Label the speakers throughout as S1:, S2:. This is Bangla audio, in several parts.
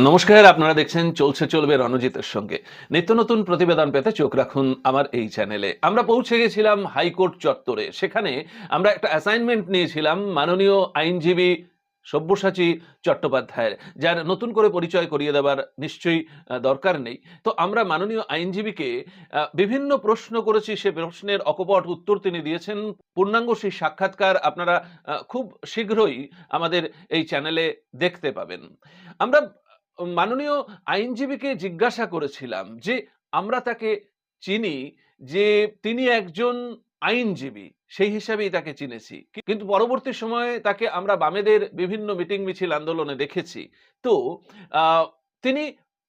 S1: নমস্কার, আপনারা দেখছেন চলছে চলবে রণজিতের সঙ্গে। নিত্য নতুন প্রতিবেদন পেতে চোখ রাখুন আমার এই চ্যানেলে। আমরা পৌঁছে গেছিলাম হাইকোর্ট চত্বরে। সেখানে আমরা একটা অ্যাসাইনমেন্ট নিয়েছিলাম মাননীয় আইনজীবী সব্যসাচী চট্টোপাধ্যায়ের, যার নতুন করে পরিচয় করিয়ে দেওয়ার নিশ্চয়ই দরকার নেই। তো আমরা মাননীয় আইনজীবীকে বিভিন্ন প্রশ্ন করেছি, সে প্রশ্নের অকপট উত্তর তিনি দিয়েছেন। পূর্ণাঙ্গ সেই সাক্ষাৎকার আপনারা খুব শীঘ্রই আমাদের এই চ্যানেলে দেখতে পাবেন। আমরা মাননীয় আইনজীবীকে জিজ্ঞাসা করেছিলাম যে, আমরা তাকে চিনি যে তিনি একজন আইনজীবী, সেই হিসাবেই তাকে চিনেছি। কিন্তু পরবর্তী সময়ে তাকে আমরা বামেদের বিভিন্ন মিটিং মিছিল আন্দোলনে দেখেছি। তো তিনি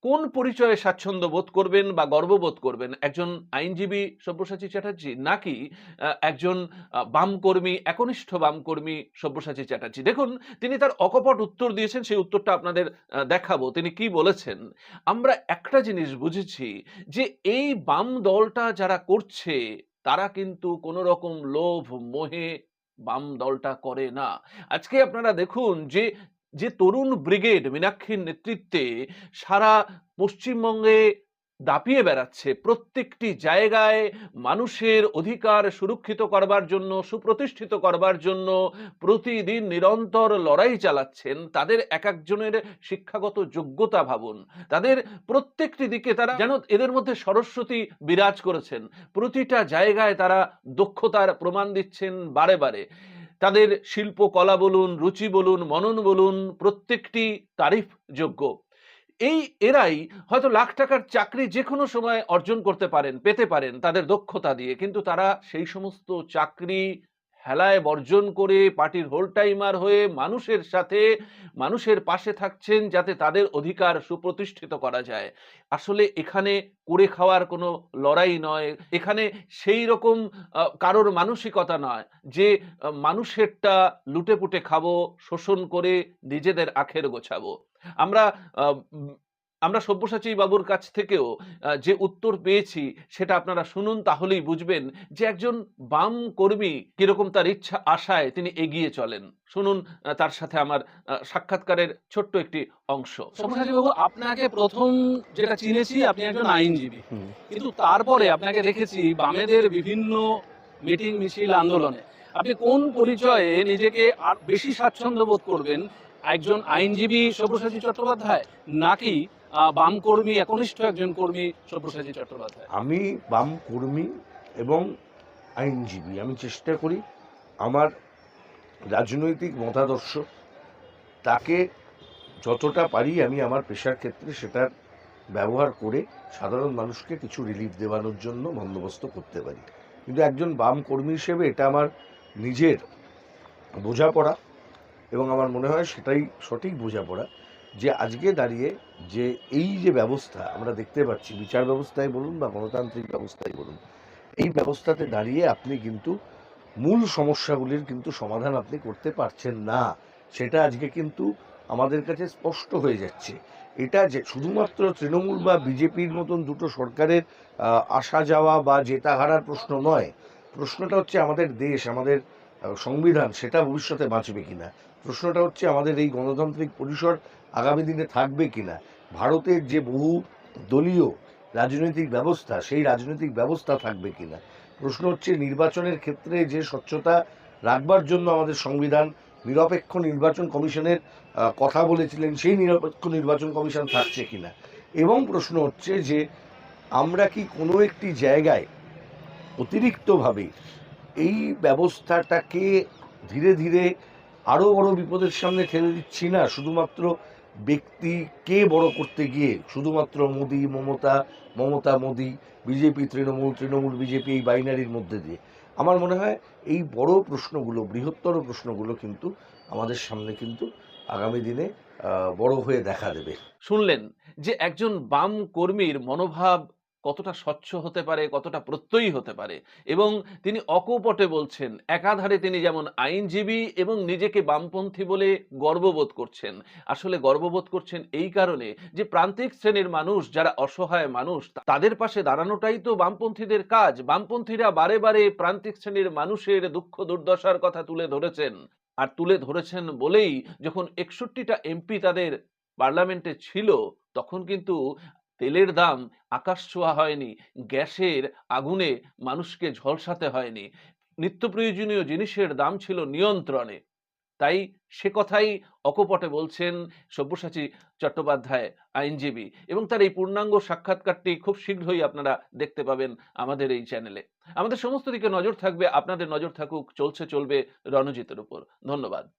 S1: কোন পরিচয়ে স্বাচ্ছন্দ্য বোধ করবেন বা গর্ববোধ করবেন? একজন আইনজীবী সব্যসাচী চ্যাটার্জি নাকি একজন বামকর্মী, একনিষ্ঠ বামকর্মী সব্যসাচী চ্যাটার্জি? দেখুন, তিনি তার অকপট উত্তর দিয়েছেন, সেই উত্তরটা আপনাদের দেখাবো। তিনি কি বলেছেন? আমরা একটা জিনিস বুঝেছি যে এই বাম দলটা যারা করছে, তারা কিন্তু কোনো রকম লোভ, মোহে বাম দলটা করে না। আজকে আপনারা দেখুন যে যে তরুণ ব্রিগেড মীনাক্ষীর নেতৃত্বে সারা পশ্চিমবঙ্গে দাপিয়ে বেড়াচ্ছে, প্রত্যেকটি জায়গায় মানুষের অধিকার সুরক্ষিত করবার জন্য, সুপ্রতিষ্ঠিত করবার জন্য প্রতিদিন নিরন্তর লড়াই চালাচ্ছেন। তাদের এক একজনের শিক্ষাগত যোগ্যতা ভাবুন। তাদের প্রত্যেকটি দিকে তারা যেন এদের মধ্যে সরস্বতী বিরাজ করেছেন। প্রতিটা জায়গায় তারা দক্ষতার প্রমাণ দিচ্ছেন বারে বারে। তাদের শিল্পকলা বলুন, রুচি বলুন, মনন বলুন, প্রত্যেকটি তারিফ যোগ্য। এই এরাই হয়তো লাখ টাকার চাকরি যে কোনো সময় অর্জন করতে পারেন, পেতে পারেন তাদের দক্ষতা দিয়ে, কিন্তু তারা সেই সমস্ত চাকরি হেলায় বর্জন করে পার্টির হোল টাইমার হয়ে মানুষের সাথে, মানুষের পাশে থাকছেন যাতে তাদের অধিকার সুপ্রতিষ্ঠিত করা যায়। আসলে এখানে করে খাওয়ার কোনো লড়াই নয়। এখানে সেই রকম কারোর মানসিকতা নয় যে মানুষেরটা লুটেপুটে খাব, শোষণ করে নিজেদের আখের গোছাবো। আমরা আমরা সব্যসাচী বাবুর কাছ থেকেও যে উত্তর পেয়েছি সেটা আপনারা শুনুন তাহলেই বুঝবেন যে একজন বাম কর্মী কীরকম তার ইচ্ছা আশায় তিনি এগিয়ে চলেন। শুনুন তার সাথে আমার সাক্ষাৎকারের ছোট্ট একটি অংশ।
S2: সব্যসাচী বাবু আপনাকে প্রথম যেটা চিনেছি আপনি একজন আইনজীবী। কিন্তু তারপরে আপনাকে দেখেছি বামেদের বিভিন্ন মিটিং মিছিল আন্দোলনে। আপনি কোন পরিচয়ে নিজেকে আর বেশি স্বাচ্ছন্দ্য বোধ করবেন? একজন আইনজীবী সব্যসাচী চট্টোপাধ্যায়? নাকি বাম কর্মী, একনিষ্ঠ একজন কর্মী সব্যসাচী চট্টোপাধ্যায়।
S3: আমি বাম কর্মী এবং আইনজীবী। আমি চেষ্টা করি আমার রাজনৈতিক মতাদর্শ, তাকে যতটা পারি আমি আমার পেশার ক্ষেত্রে সেটার ব্যবহার করে সাধারণ মানুষকে কিছু রিলিফ দেওয়ানোর জন্য বন্দোবস্ত করতে পারি। কিন্তু একজন বাম কর্মী হিসেবে এটা আমার নিজের বোঝাপড়া এবং আমার মনে হয় সেটাই সঠিক বোঝাপড়া। যে আজকে দাঁড়িয়ে যে এই যে ব্যবস্থা আমরা দেখতে পাচ্ছি, বিচার ব্যবস্থায় বলুন বা গণতান্ত্রিক ব্যবস্থায় বলুন, এই ব্যবস্থাতে দাঁড়িয়ে আপনি কিন্তু মূল সমস্যাগুলির কিন্তু সমাধান আপনি করতে পারছেন না। সেটা আজকে কিন্তু আমাদের কাছে স্পষ্ট হয়ে যাচ্ছে। এটা যে শুধুমাত্র তৃণমূল বা বিজেপির মতন দুটো সরকারের আসা যাওয়া বা জেতা হারার প্রশ্ন নয়। প্রশ্নটা হচ্ছে আমাদের দেশ, আমাদের সংবিধান, সেটা ভবিষ্যতে বাঁচবে কিনা? প্রশ্নটা হচ্ছে আমাদের এই গণতান্ত্রিক পরিসর আগামী দিনে থাকবে কিনা? ভারতের যে বহু দলীয় রাজনৈতিক ব্যবস্থা, সেই রাজনৈতিক ব্যবস্থা থাকবে কিনা? প্রশ্ন হচ্ছে, নির্বাচনের ক্ষেত্রে যে স্বচ্ছতা রাখবার জন্য আমাদের সংবিধান, নিরপেক্ষ নির্বাচন কমিশনের কথা বলেছিলেন, সেই নিরপেক্ষ নির্বাচন কমিশন থাকছে কিনা? এবং প্রশ্ন হচ্ছে যে, আমরা কি কোনো একটি জায়গায় অতিরিক্তভাবে এই ব্যবস্থাটাকে ধীরে ধীরে আরও বড় বিপদের সামনে ঠেলে দিচ্ছি না? শুধুমাত্র ব্যক্তিকে বড় করতে গিয়ে শুধুমাত্র মোদি, মমতা মমতা মোদি, বিজেপি, তৃণমূল তৃণমূল, বিজেপি এই বাইনারির মধ্যে দিয়ে। আমার মনে হয় এই বড় প্রশ্নগুলো, বৃহত্তর প্রশ্নগুলো কিন্তু আমাদের সামনে কিন্তু আগামী দিনে বড় হয়ে দেখা দেবে।
S1: শুনলেন যে একজন বাম কর্মীর মনোভাব কতটা স্বচ্ছ হতে পারে, কতটা প্রত্যয়ী হতে পারে এবং তিনি অকপটে বলছেন, একাধারে তিনি যেমন আইনজীবী এবং নিজেকে বামপন্থী বলে গর্ববোধ করছেন। আসলে গর্ববোধ করছেন এই কারণে যে প্রান্তিক শ্রেণির মানুষ যারা অসহায় মানুষ, তাদের পাশে দাঁড়ানোটাই তো বামপন্থীদের কাজ। বামপন্থীরা বারে বারে প্রান্তিক শ্রেণির মানুষের দুঃখ দুর্দশার কথা তুলে ধরেছেন। আর তুলে ধরেছেন বলেই যখন একষট্টিটা এমপি তাদের পার্লামেন্টে ছিল, তখন কিন্তু তেলের দাম আকাশ ছোঁয়া হয়নি, গ্যাসের আগুনে মানুষকে ঝলসাতে হয়নি। নিত্য প্রয়োজনীয় জিনিসের দাম ছিল নিয়ন্ত্রণে। তাই সে কথাই অকপটে বলছেন সব্যসাচী চট্টোপাধ্যায়, আইনজীবী এবং তার এই পূর্ণাঙ্গ সাক্ষাৎকারটি খুব শীঘ্রই আপনারা দেখতে পাবেন আমাদের এই চ্যানেলে। আমাদের সমস্ত দিকে নজর থাকবে, আপনাদের নজর থাকুক, চলছে চলবে রণজিতের উপর। ধন্যবাদ।